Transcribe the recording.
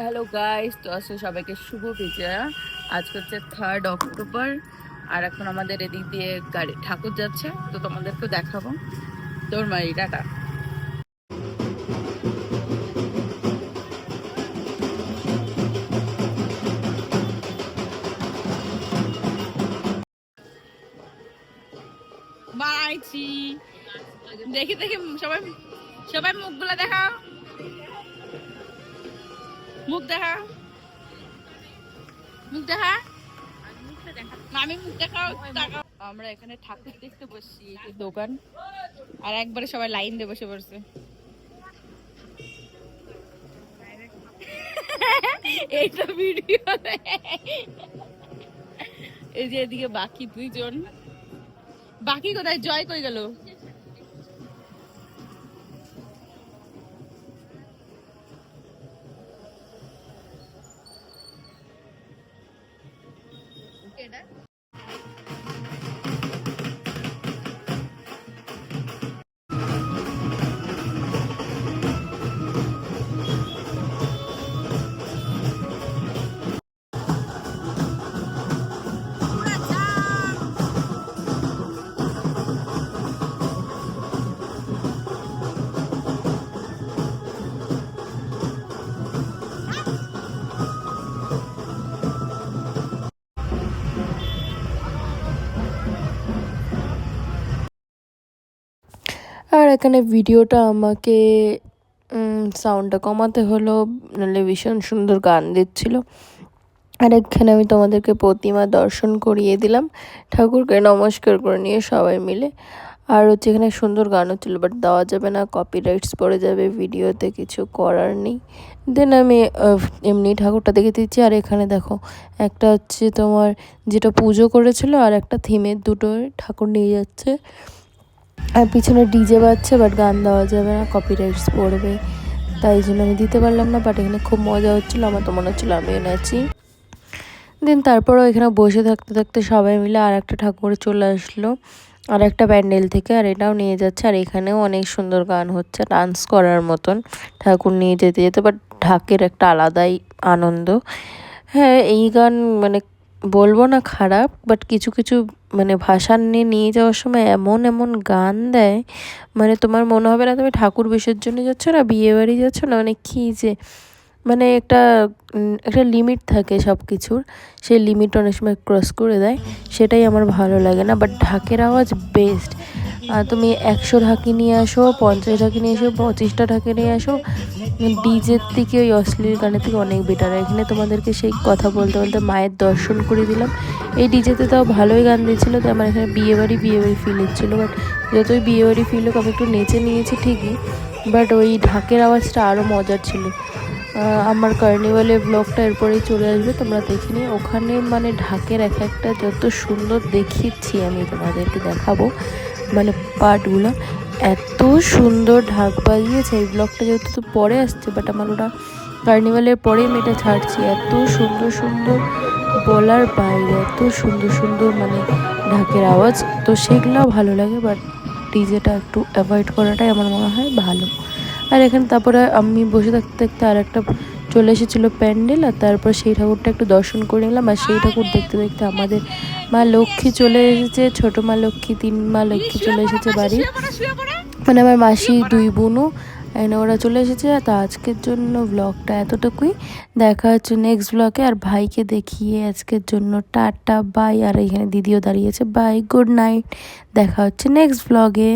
Hello guys তো আসলে সবাইকে শুভ বিজয়া। আজ হচ্ছে থার্ড অক্টোবর আর এখন আমাদের এদিক দিয়ে গাড়ি, ঠাকুর যাচ্ছে, তো তোমাদেরকে দেখাবো। তোর মারি টাটা। দেখি দেখি, সবাই সবাই মুখগুলো দেখাও। মুখ দেখা। মুখ দেখা। আমরা এখানে ঠাকুর দেখতে বসছি দোকান। আর একবারে সবাই লাইন দিয়ে বসে পড়ছে। এইটা ভিডিও। এই যে এদিকে বাকি দুইজন। বাকি কোথায়? জয় কই গেল? এটা আর এখানে ভিডিওটা আমাকে সাউন্ডটা কমাতে হলো নাহলে ভীষণ সুন্দর গান দিচ্ছিল। আর এখানে আমি তোমাদেরকে প্রতিমা দর্শন করিয়ে দিলাম। ঠাকুরকে নমস্কার করে নিয়ে সবাই মিলে। আর হচ্ছে এখানে সুন্দর গান হচ্ছিল বাট দেওয়া যাবে না কপিরাইটস পড়ে যাবে, ভিডিওতে কিছু করার নেই। দেন আমি এমনি ঠাকুরটা দেখে দিচ্ছি। আর এখানে দেখো, একটা হচ্ছে তোমার, যেটা পুজো করেছিল, আর একটা থিমের দুটো ঠাকুর নিয়ে যাচ্ছে। আর পিছনে ডিজে বাজছে বাট গান দেওয়া যাবে না কপিরাইটস পড়বে। তাই জন্য আমি দিতে পারলাম না বাট এখানে খুব মজা হচ্ছিল, আমার তো মনে হচ্ছিল আমিও নাচি দেন তারপরও এখানে বসে থাকতে থাকতে সবাই মিলে আর একটা ঠাকুর চলে আসলো, আর একটা প্যান্ডেল থেকে, আর এটাও নিয়ে যাচ্ছে, আর এখানেও অনেক সুন্দর গান হচ্ছে ডান্স করার মতন। ঠাকুর নিয়ে যেতে যেতে বাট ঢাকের একটা আলাদাই আনন্দ। হ্যাঁ এই গান মানে বলব না খারাপ বাট কিছু কিছু মানে ভাষা নিয়ে নিয়ে যাওয়ার সময় এমন এমন গান দেয় মানে তোমার মনে হবে না তুমি ঠাকুর বিসর্জনে যাচ্ছ না, বিয়ে বাড়ি যাচ্ছ না মানে কী যে মানে একটা একটা লিমিট থাকে সব কিছুর সেই লিমিট অনেক সময় ক্রস করে দেয়, সেটাই আমার ভালো লাগে না বাট ঢাকের আওয়াজ বেস্ট তুমি একশো ঢাকি নিয়ে আসো, পঞ্চাশ ঢাকি নিয়ে এসো, পঁচিশটা ঢাকি নিয়ে আসো। ডিজের থেকে ওই অশ্লীল গানের থেকে অনেক বেটার এখানে তোমাদেরকে সেই কথা বলতে বলতে মায়ের দর্শন করে দিলাম। এই ডিজেতে তাও ভালোই গান দিয়েছিলো তো আমার এখানে বিয়েবাড়ি বিয়েবাড়ি ফিল হচ্ছিল। বাট যতই বিয়েবাড়ি ফিল হোক, আমি একটু নেচে নিয়েছি ঠিকই। বাট ওই ঢাকের আওয়াজটা আরও মজার ছিল। আমার কার্নিভালের ব্লগটা এরপরেই চলে আসবে, তোমরা দেখে নিও। ওখানে মানে ঢাকের এক একটা যত সুন্দর দেখিয়েছি আমি তোমাদেরকে দেখাবো। মানে পার্টগুলো, এত সুন্দর ঢাক বাজিয়েছে। এই ব্লগটা যেহেতু তো পরে আসছে বাট আমার ওটা কার্নিভালের পরেই আমি এটা ছাড়ছি। এত সুন্দর সুন্দর বলার বাইরে, এত সুন্দর সুন্দর মানে ঢাকের আওয়াজ। তো সেগুলোও ভালো লাগে বাট ডিজেটা একটু অ্যাভয়েড করাটাই আমার মনে হয় ভালো। আর এখানে তারপরে আমি বসে থাকতে থাকতে আর একটা চলে এসেছিল প্যান্ডেল আর তারপর সেই ঠাকুরটা একটু দর্শন করে নিলাম আর সেই ঠাকুর দেখতে দেখতে আমাদের মা লক্ষ্মী চলে এসেছে ছোট মা লক্ষ্মী তিন মা লক্ষ্মী চলে এসেছে বাড়ি মানে আমার মাসি দুই বোনও ওরা চলে এসেছে। তো আজকের জন্য ব্লগটা এতটুকুই। দেখা হচ্ছে নেক্সট ব্লগে আর ভাইকে দেখিয়ে আজকের জন্য টাটা বাই আর এখানে দিদিও দাঁড়িয়েছে। বাই গুড নাইট দেখা হচ্ছে নেক্সট ব্লগে